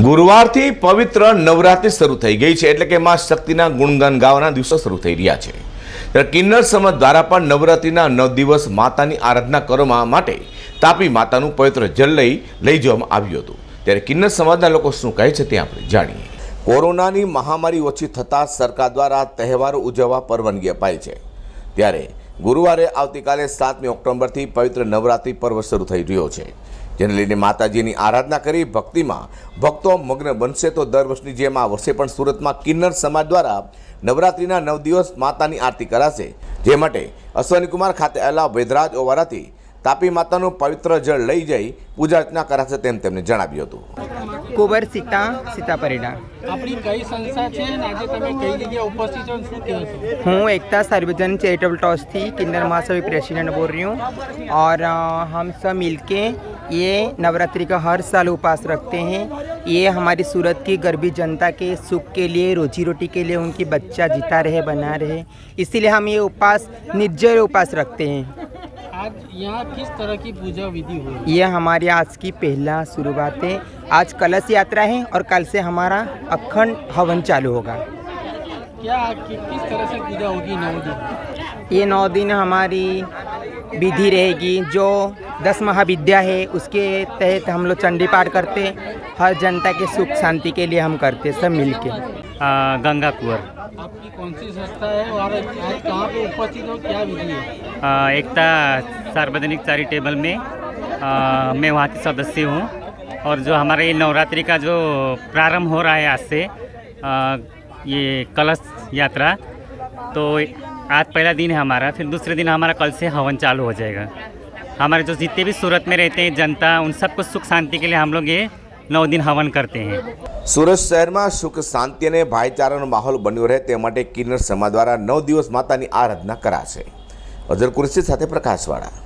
ગુરુવારથી પવિત્ર નવરાત્રિ શરૂ થઈ ગઈ છે. એટલે કે માં શક્તિના ગુણગાન ગાવાના દિવસો શરૂ થઈ રહ્યા છે. કિન્નર સમાજ દ્વારા પણ નવરાત્રિના નવ દિવસ માતાની આરાધના કરવા માટે તાપી માતાનું પવિત્ર જલ લઈ લઈ જવામાં આવ્યું હતું. ત્યારે કિન્નર સમાજના લોકો શું કહે છે તે આપણે જાણીએ. કોરોનાની મહામારી ઓછી થતાં સરકાર દ્વારા તહેવારો ઉજવવા પરવાનગી અપાય છે. ત્યારે ગુરુવારે આવતીકાલે સાતમી ઓક્ટોબરથી પવિત્ર નવરાત્રિ પર્વ શરૂ થઈ રહ્યો છે. જેને લઈને માતાજીની આરાધના કરી ભક્તિમાં ભક્તો મગ્ન બનશે તો દર વર્ષની જેમ આ વર્ષે પણ સુરતમાં કિન્નર સમાજ દ્વારા નવરાત્રિના નવ દિવસ માતાની આરતી કરાશે. જે માટે અશ્વનીકુમાર ખાતે આવેલા વેદરાજ ઓવારાથી તાપી માતાનું પવિત્ર જળ લઈ જઈ પૂજા અર્ચના કરાશે તેમ તેમણે જણાવ્યું હતું કુંવર સીતા સીતા પરિણા આપણી કઈ સંસ્થા છે અને આજે તમે કઈ જગ્યાએ ઉપસ્થિત છો અને શું કહેશો हूँ एकता सार्वजनिक चैरिटेबल ट्रस्ट थी किन्नर महासभा प्रेसिडेंट बोल रही हूँ और अ, हम सब मिलके ये नवरात्रि का हर साल उपास रखते हैं ये हमारी सूरत की गरीबी जनता के सुख के लिए रोजी रोटी के लिए उनकी बच्चा जीता रहे बना रहे इसीलिए हम ये उपास निर्जय उपास रखते हैं आज यहाँ किस तरह की पूजा विधि हुई ये हमारे आज की पहला शुरुआत है। आज कलश यात्रा है और कल से हमारा अखंड हवन चालू होगा। क्या कि, किस तरह से पूजा होगी नौ दिन? ये नौ दिन हमारी विधि रहेगी जो दस महाविद्या है उसके तहत हम लोग चंडी पाठ करते हर जनता के सुख शांति के लिए हम करते सब मिल के गंगा कुंवर। आपकी कौन सी संस्था है और आज कहाँ पे उपस्थित हो क्या विधि है? एकता सार्वजनिक चैरिटेबल में आ, मैं वहाँ की सदस्य हूँ। और जो हमारे ये नवरात्रि का जो प्रारंभ हो रहा है आज से आ, ये कलश यात्रा तो आज पहला दिन है हमारा फिर दूसरे दिन हमारा कल से हवन चालू हो जाएगा हमारे जो जितने भी सूरत में रहते हैं जनता उन सबको सुख शांति के लिए हम लोग ये नौ दिन हवन करते हैं સુરત શહેરમાં સુખ શાંતિ અને ભાઈચારાનો માહોલ બન્યો રહે તે માટે કિન્નર સમાજ દ્વારા નવ દિવસ માતાની આરાધના કરાશે અઝર કુરશી સાથે પ્રકાશવાળા